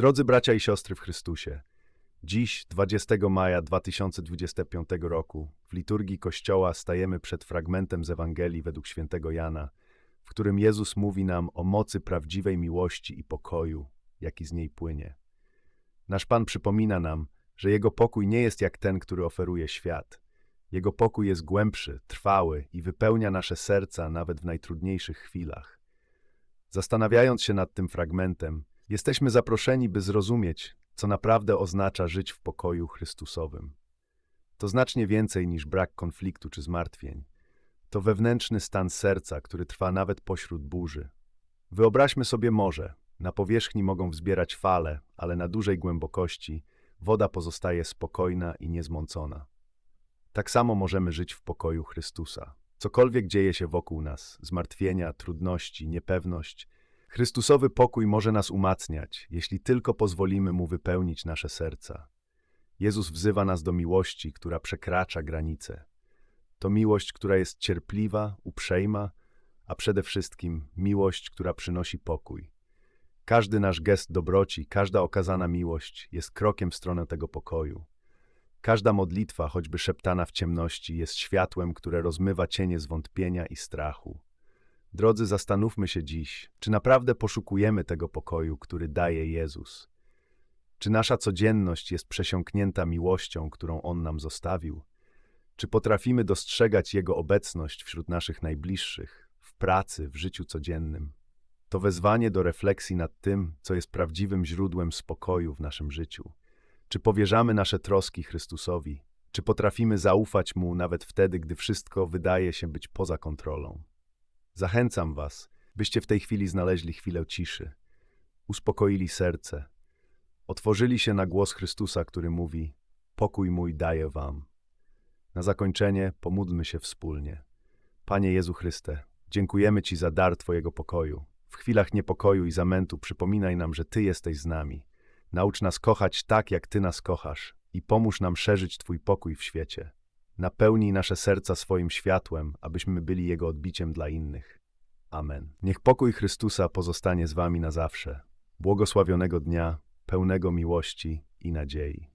Drodzy bracia i siostry w Chrystusie, dziś, 20 maja 2025 roku, w liturgii Kościoła stajemy przed fragmentem z Ewangelii według świętego Jana, w którym Jezus mówi nam o mocy prawdziwej miłości i pokoju, jaki z niej płynie. Nasz Pan przypomina nam, że Jego pokój nie jest jak ten, który oferuje świat. Jego pokój jest głębszy, trwały i wypełnia nasze serca nawet w najtrudniejszych chwilach. Zastanawiając się nad tym fragmentem, jesteśmy zaproszeni, by zrozumieć, co naprawdę oznacza żyć w pokoju Chrystusowym. To znacznie więcej niż brak konfliktu czy zmartwień. To wewnętrzny stan serca, który trwa nawet pośród burzy. Wyobraźmy sobie morze. Na powierzchni mogą wzbierać fale, ale na dużej głębokości woda pozostaje spokojna i niezmącona. Tak samo możemy żyć w pokoju Chrystusa. Cokolwiek dzieje się wokół nas, zmartwienia, trudności, niepewność, Chrystusowy pokój może nas umacniać, jeśli tylko pozwolimy Mu wypełnić nasze serca. Jezus wzywa nas do miłości, która przekracza granice. To miłość, która jest cierpliwa, uprzejma, a przede wszystkim miłość, która przynosi pokój. Każdy nasz gest dobroci, każda okazana miłość jest krokiem w stronę tego pokoju. Każda modlitwa, choćby szeptana w ciemności, jest światłem, które rozmywa cienie zwątpienia i strachu. Drodzy, zastanówmy się dziś, czy naprawdę poszukujemy tego pokoju, który daje Jezus. Czy nasza codzienność jest przesiąknięta miłością, którą On nam zostawił? Czy potrafimy dostrzegać Jego obecność wśród naszych najbliższych, w pracy, w życiu codziennym? To wezwanie do refleksji nad tym, co jest prawdziwym źródłem spokoju w naszym życiu. Czy powierzamy nasze troski Chrystusowi? Czy potrafimy zaufać Mu nawet wtedy, gdy wszystko wydaje się być poza kontrolą? Zachęcam Was, byście w tej chwili znaleźli chwilę ciszy, uspokoili serce, otworzyli się na głos Chrystusa, który mówi: Pokój mój daję Wam. Na zakończenie pomódlmy się wspólnie. Panie Jezu Chryste, dziękujemy Ci za dar Twojego pokoju. W chwilach niepokoju i zamętu przypominaj nam, że Ty jesteś z nami. Naucz nas kochać tak, jak Ty nas kochasz i pomóż nam szerzyć Twój pokój w świecie. Napełnij nasze serca swoim światłem, abyśmy byli Jego odbiciem dla innych. Amen. Niech pokój Chrystusa pozostanie z Wami na zawsze. Błogosławionego dnia, pełnego miłości i nadziei.